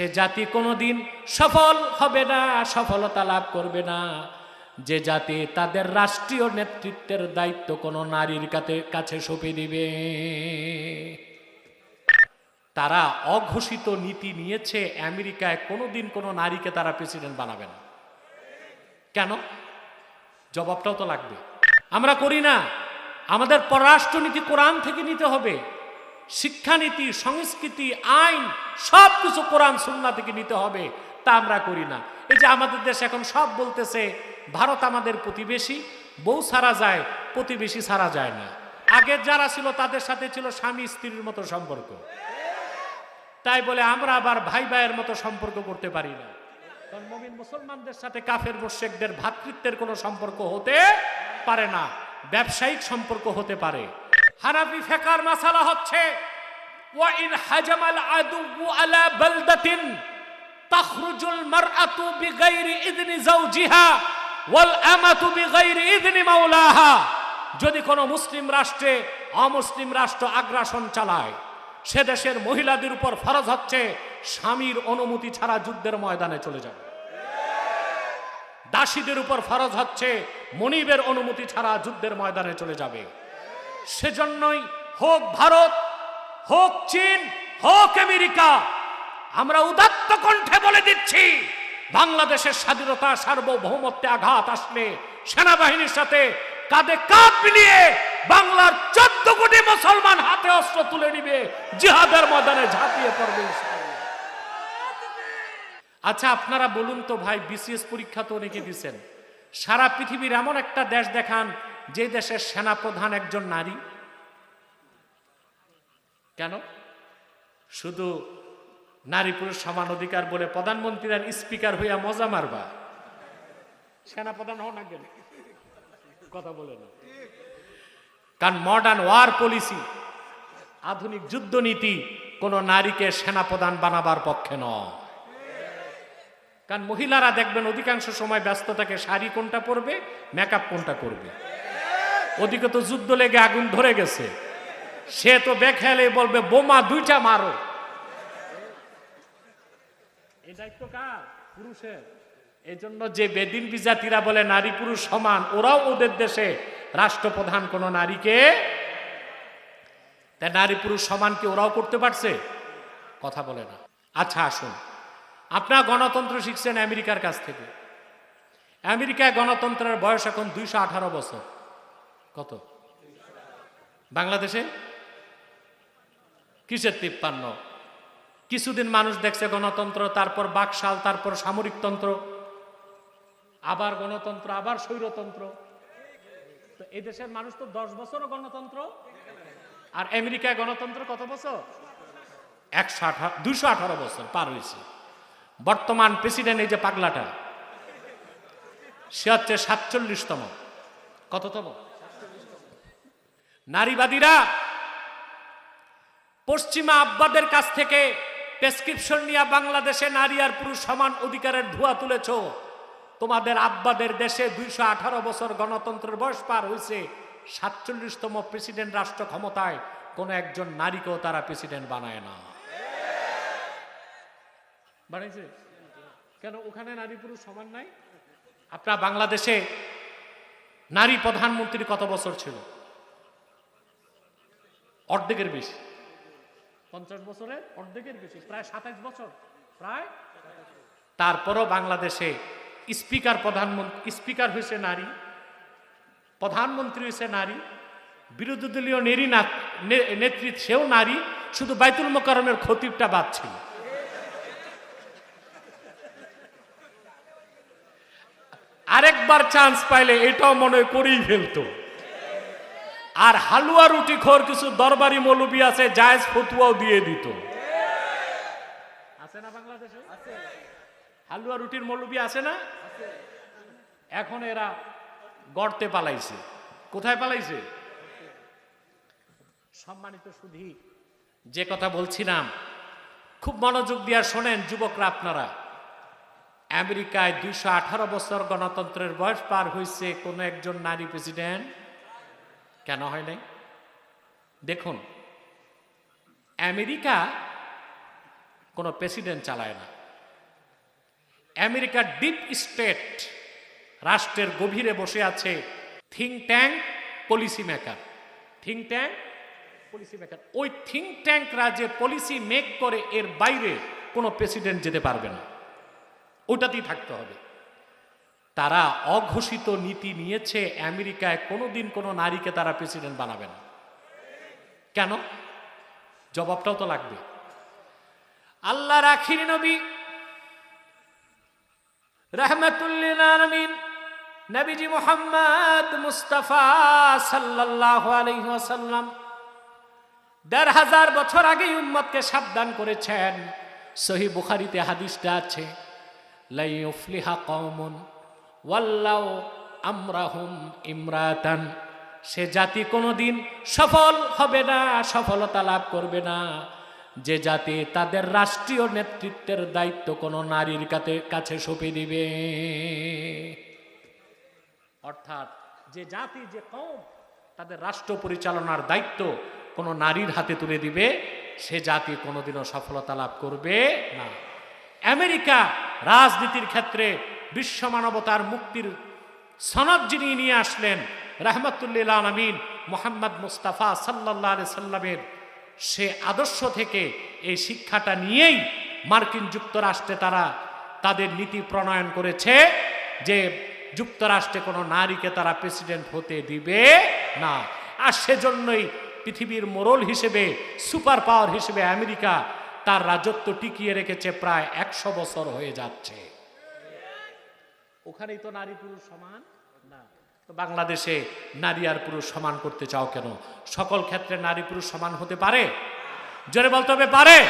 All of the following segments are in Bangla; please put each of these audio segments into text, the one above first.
সে জাতি কোনোদিন সফল হবে না, সফলতা লাভ করবে না। যে জাতি তাদের রাষ্ট্রীয় নেতৃত্বের দায়িত্ব কোনো নারীর কাছে কাছে সঁপে দিবে। তারা অঘোষিত নীতি নিয়েছে, আমেরিকায় কোনোদিন কোনো নারীকে তারা প্রেসিডেন্ট বানাবে না। কেন? জবাবটাও তো লাগবে। আমরা করি না। আমাদের পররাষ্ট্রনীতি কোরআন থেকে নিতে হবে। শিক্ষানীতি, সংস্কৃতি, আইন সব কিছু কোরআন সুন্না থেকে নিতে হবে। তা আমরা করি না। এই যে আমাদের দেশ এখন সব বলতেছে, ভারত আমাদের প্রতিবেশী, বউ সারা যায়, প্রতিবেশী সারা যায় না। আগে যারা ছিল, তাদের সাথে ছিল স্বামী স্ত্রীর মতো সম্পর্ক। তাই বলে আমরা আবার ভাই ভাইয়ের মতো সম্পর্ক করতে পারি না। কারণ মমিন মুসলমানদের সাথে কাফের মোশেকদের ভ্রাতৃত্বের কোনো সম্পর্ক হতে পারে না। ব্যবসায়িক সম্পর্ক হতে পারে। হানাফি ফেকার মাসালা হচ্ছে, ওয়া ইন হাজামাল আদু আলা বালদাতিন তাখরুজুল মারআতু বিগাইরি ইদনি যাওজিহা ওয়াল আমাতু বিগাইরি ইদনি যদি কোনো মুসলিম রাষ্ট্রে অমুসলিম রাষ্ট্র আগ্রাসন চালায়, সে দেশের মহিলাদের উপর ফরজ হচ্ছে স্বামীর অনুমতি ছাড়া যুদ্ধের ময়দানে চলে যাবে। দাসীদের উপর ফরজ হচ্ছে মনিবের অনুমতি ছাড়া যুদ্ধের ময়দানে চলে যাবে। সেজন্যই হোক ভারত, হোক চীন, হোক আমেরিকা, আমরা উদাত্ত কণ্ঠে বলে দিচ্ছি, বাংলাদেশের স্বাধীনতা সার্বভৌমত্বে আঘাত আসলে সেনাবাহিনীর সাথে কাঁধে কাঁধ মিলিয়ে বাংলার চোদ্দ কোটি মুসলমান হাতে অস্ত্র তুলে নিবে, জিহাদের ময়দানে ঝাঁপিয়ে পড়বে আচ্ছা আপনারা বলুন তো ভাই, বিসিএস পরীক্ষা তো অনেকে দিচ্ছেন সারা পৃথিবীর এমন একটা দেশ দেখান যে দেশের সেনাপ্রধান একজন নারী। কেন? শুধু নারী পুরুষ সমান অধিকার বলে প্রধানমন্ত্রী আর স্পিকার হইয়া মজা মারবা। সেনাপ্রধান হও না কেন? কথা বলে না। কারণ মডার্ন ওয়ার পলিসি আধুনিক যুদ্ধনীতি কোন নারীকে সেনাপ্রধান বানাবার পক্ষে নয়। কারণ মহিলারা দেখবেন অধিকাংশ সময় ব্যস্ত থাকে শাড়ি কোনটা পরবে মেকআপ কোনটা করবে। ওদিকে তো যুদ্ধ লেগে আগুন ধরে গেছে। সে তো বেখেলে বলবে, বোমা দুইটা মারো। এই দায়িত্ব কার? পুরুষের। এই জন্য যে বেদিন বিজাতিরা বলে নারী পুরুষ সমান, ওরাও ওদের দেশে রাষ্ট্রপ্রধান কোন নারীকে। তাই নারী পুরুষ সমান কি ওরাও করতে পারছে? কথা বলে না। আচ্ছা আসুন। আপনারা গণতন্ত্র শিখছেন আমেরিকার কাছ থেকে। আমেরিকায় গণতন্ত্রের বয়স এখন দুইশো আঠারো বছর। কত? বাংলাদেশে? কিসের তিপ্পান্ন? কিছুদিন মানুষ দেখছে গণতন্ত্র, তারপর বাকশাল, তারপর সামরিকতন্ত্র আবার গণতন্ত্র, আবার স্বৈরতন্ত্র। তো এই দেশের মানুষ তো দশ বছরও গণতন্ত্র, আর আমেরিকায় গণতন্ত্র কত বছর? একশো আঠারো দুশো আঠারো বছর পার হয়েছে। বর্তমান প্রেসিডেন্ট এই যে পাগলাটা, সে হচ্ছে সাতচল্লিশতম। কততম? নারীবাদীরা পশ্চিমা আব্বাদের কাছ থেকে প্রেসক্রিপশন নিয়ে বাংলাদেশে নারী আর পুরুষ সমান অধিকারের ধোয়া তুলেছ। তোমাদের আব্বাদের দেশে দুইশো আঠারো বছর গণতন্ত্রের বয়স পার হয়েছে সাতচল্লিশতম প্রেসিডেন্ট রাষ্ট্র ক্ষমতায় কোনো একজন নারীকেও তারা প্রেসিডেন্ট বানায় না। বানাইছে? কেন ওখানে নারী পুরুষ সমান নাই? আপনার বাংলাদেশে নারী প্রধানমন্ত্রী কত বছর ছিল? অর্ধেকের বেশি। পঞ্চাশ বছরের অর্ধেকের বেশি প্রায় সাতাশ বছর প্রায়? তারপরও বাংলাদেশে স্পিকার প্রধানমন্ত্রী স্পিকার হয়েছে নারী প্রধানমন্ত্রী হয়েছে নারী বিরোধী দলীয় নেরী নেতৃত্ব সেও নারী শুধু বাইতুল মোকারমের খতিবটা বাদ ছিল। আরেকবার চান্স পাইলে এটাও মনে করেই ফেলতো। আর হালুয়া রুটি খোর কিছু দরবারি মৌলবি আছে, জায়েজ ফতুয়াও দিয়ে দিত। আছে না বাংলাদেশে হালুয়া রুটির মৌলবি আছে না? এখন এরা গড়তে পালাইছে। কোথায় পালাইছে? সম্মানিত সুধী, যে কথা বলছিলাম, খুব মনোযোগ দিয়া শোনেন যুবকরা আপনারা। আমেরিকায় দুইশো আঠারো বছর গণতন্ত্রের বয়স পার হয়েছে কোনো একজন নারী প্রেসিডেন্ট। কেন হয় নাই? দেখুন, আমেরিকা কোনো প্রেসিডেন্ট চালায় না। আমেরিকার ডিপ স্টেট রাষ্ট্রের গভীরে বসে আছে think tank, policy maker. Think tank, policy maker. ওই থিঙ্ক ট্যাঙ্করা যে পলিসি মেক করে এর বাইরে কোনো প্রেসিডেন্ট যেতে পারবে না। ওটাতেই থাকতে হবে। তারা অঘোষিত নীতি নিয়েছে, আমেরিকায় কোনোদিন কোনো নারীকে তারা প্রেসিডেন্ট বানাবে না। কেন? জবাবটাও তো লাগবে। আল্লাহ রাখির নবী। রহমতুল্লিল আলমিন নবীজি মোহাম্মদ মুস্তাফা সাল্লাল্লাহু আলাইহি দেড় হাজার বছর আগেই উম্মতকে সাবধান করেছেন। সহি বুখারিতে হাদিসটা আছে লাই উফলিহা ওয়াল্লাউ আমরাহুম ইমরাতান। সে জাতি কোনোদিন সফল হবে না, সফলতা লাভ করবে না। যে জাতি তাদের রাষ্ট্রীয় নেতৃত্বের দায়িত্ব কোনো নারীর কাছে সঁপে দিবে। অর্থাৎ যে জাতি, যে কম তাদের রাষ্ট্র পরিচালনার দায়িত্ব কোনো নারীর হাতে তুলে দিবে, সে জাতি কোনোদিনও সফলতা লাভ করবে না। আমেরিকা রাজনীতির ক্ষেত্রে বিশ্ব মানবতার মুক্তির সনদ যিনি নিয়ে আসলেন, রহমতুল্লিল আলমিন, মোহাম্মদ মুস্তাফা সাল্লাহ সাল্লামের সে আদর্শ থেকে এই শিক্ষাটা নিয়েই মার্কিন যুক্তরাষ্ট্রে তারা তাদের নীতি প্রণয়ন করেছে যে যুক্তরাষ্ট্রে কোনো নারীকে তারা প্রেসিডেন্ট হতে দিবে না। আর সেজন্যই পৃথিবীর মোরল হিসেবে, সুপার পাওয়ার হিসেবে আমেরিকা তার রাজত্ব টিকিয়ে রেখেছে প্রায় একশো বছর হয়ে যাচ্ছে। ওখানেই তো নারী পুরুষ সমান? না। তো বাংলাদেশে নারী আর পুরুষ সমান করতে চাও কেন? সকল ক্ষেত্রে নারী পুরুষ সমান হতে পারে? জোরে বলতে হবে, পারে।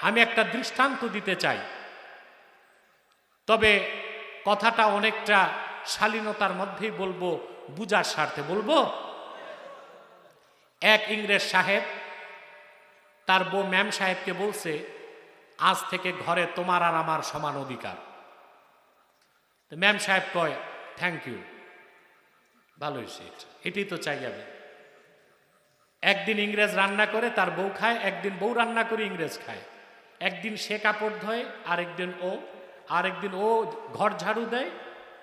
আমি একটা দৃষ্টান্ত দিতে চাই। তবে কথাটা অনেকটা শালীনতার মধ্যেই বলব বুজার স্বার্থে বলব। এক ইংরেজ সাহেব তার বউ ম্যাম সাহেবকে বলছে, আজ থেকে ঘরে তোমার আর আমার সমান অধিকার। তো ম্যাম সাহেব কয় থ্যাংক ইউ ভালো হয়েছে এটা। তো চাই আমি. একদিন ইংরেজ রান্না করে, তার বউ খায়, একদিন বউ রান্না করে ইংরেজ খায়। একদিন সে কাপড় ধোয়, আরেকদিন ও আরেকদিন ও ঘর ঝাড়ু দেয়,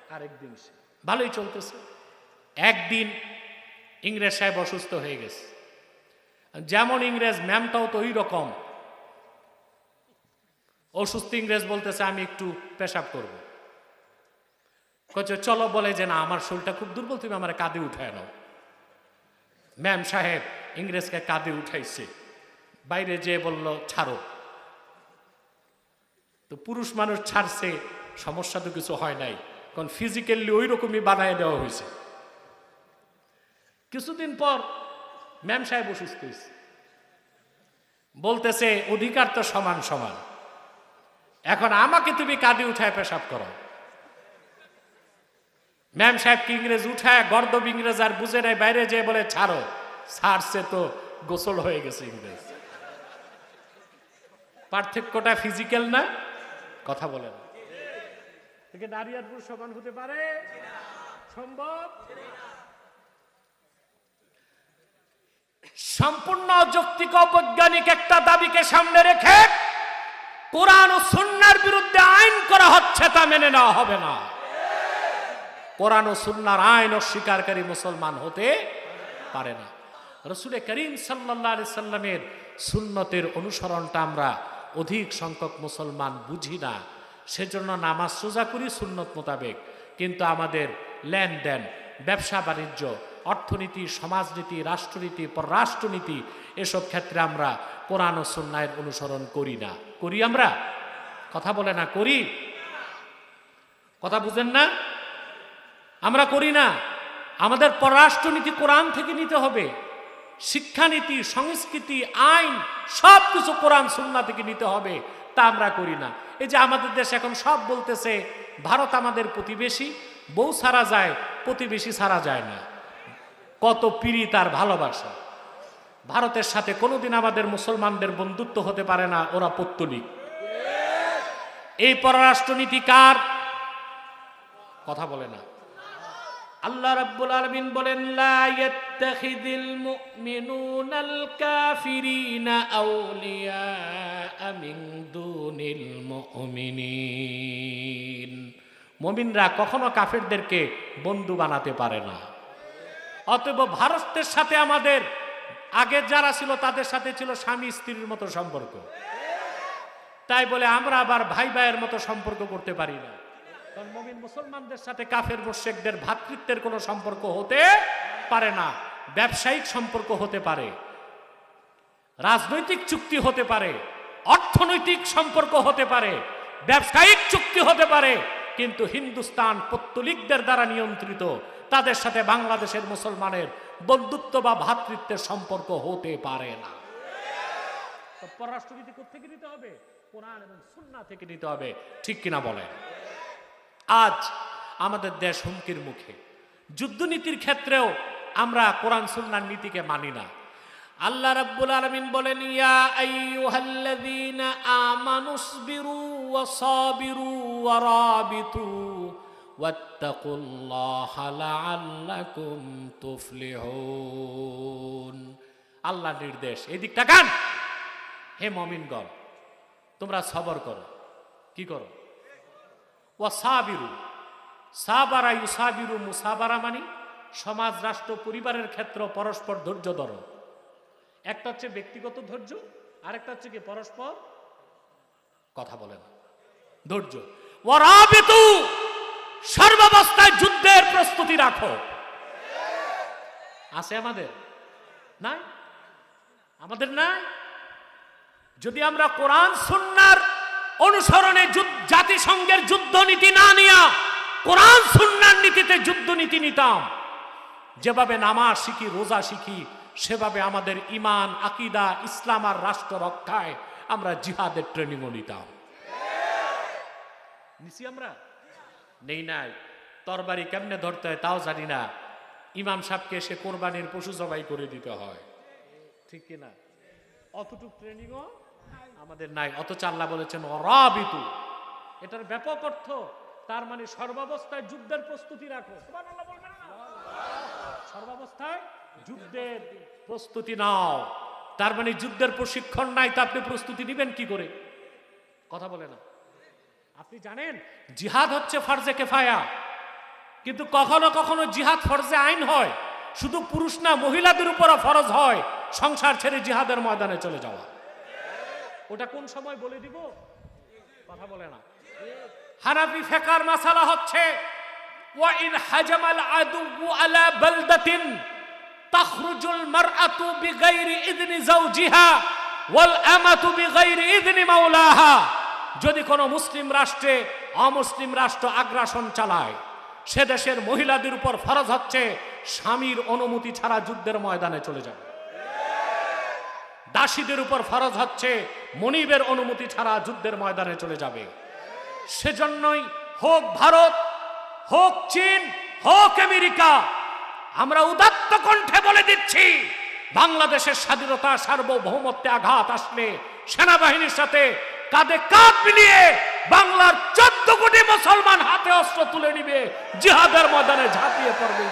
আরেকদিন সে। ভালোই চলতেছে। একদিন ইংরেজ সাহেব অসুস্থ হয়ে গেছে। যেমন ইংরেজ ম্যামটাও তো ওই রকম। অসুস্থ ইংরেজ বলতেছে, আমি একটু পেশাব করব। কচ্ছে চলো, বলে যে, না, আমার শরীরটা খুব দুর্বল, তুমি আমার কাঁধে উঠায় নাও। ম্যাম সাহেব ইংরেজকে কাঁধে উঠাইছে। বাইরে যেয়ে বলল, ছাড়ো। তো পুরুষ মানুষ ছাড়ছে, সমস্যা তো কিছু হয় নাই, কারণ ফিজিক্যালি ওই রকমই বানায় দেওয়া হয়েছে। কিছুদিন পর ম্যাম সাহেব অসুস্থ হয়েছে। বলতেছে, অধিকার তো সমান সমান। এখন আমাকে তুমি কাঁধে উঠায় পেশাব করো ম্যাম সাহেব কি ইংরেজ উঠায় গর্দব ইংরেজ আর বুঝে নেয়, বাইরে যেয়ে বলে, ছাড়ো ছাড়ছে তো, গোসল হয়ে গেছে ইংরেজ। পার্থক্যটা ফিজিক্যাল না? কথা বলেন থেকে নারী আর পুরুষ সমান হতে পারে? সম্ভব? সম্পূর্ণ যৌক্তিক ও বৈজ্ঞানিক একটা দাবিকে সামনে রেখে কোরআন ও সুন্নার বিরুদ্ধে আইন করা হচ্ছে তা মেনে নেওয়া হবে না। কোরআন ও সুন্নার আইন অস্বীকারী মুসলমান হতে পারে না। রসুলে করিম সাল্লাহ আলি সাল্লামের সুন্নতের অনুসরণটা আমরা অধিক সংখ্যক মুসলমান বুঝি না। সেজন্য নামাজ সোজা করি সুন্নত মোতাবেক। কিন্তু আমাদের লেনদেন, ব্যবসা বাণিজ্য, অর্থনীতি, সমাজনীতি, রাষ্ট্রনীতি, পররাষ্ট্রনীতি এসব ক্ষেত্রে আমরা কোরআন ও অনুসরণ করি না। করি আমরা? কথা বলে না, করি? কথা বুঝেন না? আমরা করি না। আমাদের পররাষ্ট্রনীতি কোরআন থেকে নিতে হবে। শিক্ষানীতি, সংস্কৃতি, আইন সব কিছু কোরআন সুন্না থেকে নিতে হবে। তা আমরা করি না। এই যে আমাদের দেশ এখন সব বলতেছে, ভারত আমাদের প্রতিবেশী, বউ সারা যায়, প্রতিবেশী সারা যায় না। কত পিড়ি তার ভালোবাসা। ভারতের সাথে কোনোদিন আমাদের মুসলমানদের বন্ধুত্ব হতে পারে না, ওরা পত্তলিক। এই পররাষ্ট্রনীতি কার? কথা বলে না। আল্লাহ রাব্বুল আলামিন বলেন, লা ইয়াত্তাখিযিল মুমিনুনাল কাফিরিনা আউলিয়া মিন দুনিল মুমিনিন। মুমিনরা কখনো কাফেরদেরকে বন্ধু বানাতে পারে না। অতএব ভারতের সাথে আমাদের, আগে যারা ছিল তাদের সাথে ছিল স্বামী স্ত্রীর মতো সম্পর্ক। তাই বলে আমরা আবার ভাই ভাইয়ের মতো সম্পর্ক করতে পারি না। মমিন মুসলমানদের সাথে কাফের মোশেকদের ভ্রাতৃত্বের কোনো সম্পর্ক হতে পারে না, ব্যবসায়িক সম্পর্ক হতে পারে, রাজনৈতিক চুক্তি হতে পারে, অর্থনৈতিক সম্পর্ক হতে পারে, ব্যবসায়িক চুক্তি হতে পারে, কিন্তু হিন্দুস্তান পত্তলিকদের দ্বারা নিয়ন্ত্রিত, তাদের সাথে বাংলাদেশের মুসলমানের বন্ধুত্ব বা ভ্রাতৃত্বের সম্পর্ক হতে পারে না। পররাষ্ট্রনীতি থেকে নিতে হবে? কোরআন এবং সুন্না থেকে নিতে হবে, ঠিক কিনা বলেন? আজ আমাদের দেশ হুমকির মুখে। যুদ্ধনীতির ক্ষেত্রেও আমরা কোরআন সুন্নার নীতিকে মানি না। আল্লাহ রাব্বুল আলামিন বলেন, ইয়া আল্লাহ নির্দেশ। এই দিকটা কান হে মমিনগণ, তোমরা সবর করো। কি করো? ও সাবিরু সাবারা ইউসাবিরু মুসাবারা মানি সমাজ, রাষ্ট্র, পরিবারের ক্ষেত্র, পরস্পর ধৈর্য ধরো। একটা হচ্ছে ব্যক্তিগত ধৈর্য, আরেকটা হচ্ছে কি পরস্পর কথা বলেন। ধৈর্য। ওরাবিতু সর্বাবস্থায় যুদ্ধের প্রস্তুতি রাখো। আছে আমাদের? নাই? আমাদের নাই? যদি আমরা কোরআন, সুন্নার অনুসরণে জাতিসংঘের যুদ্ধ নীতি না নিয়া, কোরআন সুন্নার নীতিতে যুদ্ধ নীতি নিতাম। যেভাবে নামাজ শিখি, রোজা শিখি, সেভাবে আমাদের ইমান আকিদা, ইসলাম আর রাষ্ট্র রক্ষায় আমরা জিহাদের ট্রেনিংও নিতাম। নিছি আমরা? নেই নাই। তরবারি কেমনে ধরতে হয় তাও জানি না। ইমাম সাহেবকে এসে কোরবানির পশু জবাই করে দিতে হয়। ঠিক কিনা? অতটুক ট্রেনিংও আমাদের নাই, অথচ আল্লাহ বলেছেন, অরাবিতু। এটার ব্যাপক অর্থ, তার মানে সর্বাবস্থায় যুদ্ধের প্রস্তুতি রাখো? সর্বাবস্থায় যুদ্ধের প্রস্তুতি নাও। তার মানে যুদ্ধের প্রশিক্ষণ নাই, তা আপনি প্রস্তুতি নেবেন কি করে? কথা বলে না। আপনি জানেন, জিহাদ হচ্ছে ফরজে কেফায়া। কিন্তু কখনো কখনো জিহাদ ফরজে আইন হয়। শুধু পুরুষ না, মহিলাদের উপরও ফরজ হয় সংসার ছেড়ে জিহাদের ময়দানে চলে যাওয়া। ওটা কোন সময় বলে দিব? কথা বলে না। হানাফি ফেকার মাসালা হচ্ছে আলা যাওজিহা ওয়াল মাওলাহা। যদি কোনো মুসলিম রাষ্ট্রে অমুসলিম রাষ্ট্র আগ্রাসন চালায়, সে দেশের মহিলাদের উপর ফরজ হচ্ছে স্বামীর অনুমতি ছাড়া যুদ্ধের ময়দানে চলে যাবে। দাসীদের উপর ফরজ হচ্ছে, মনিবের অনুমতি ছাড়া যুদ্ধের ময়দানে চলে যাবে সেজন্যই হোক ভারত, হোক চীন, হোক আমেরিকা, আমরা উদাত্ত কণ্ঠে বলে দিচ্ছি, বাংলাদেশের স্বাধীনতা সার্বভৌমত্বে আঘাত আসলে সেনাবাহিনীর সাথে কাঁধে কাঁধ মিলিয়ে বাংলার চোদ্দ কোটি মুসলমান হাতে অস্ত্র তুলে নিবে, জিহাদের ময়দানে ঝাঁপিয়ে পড়বে।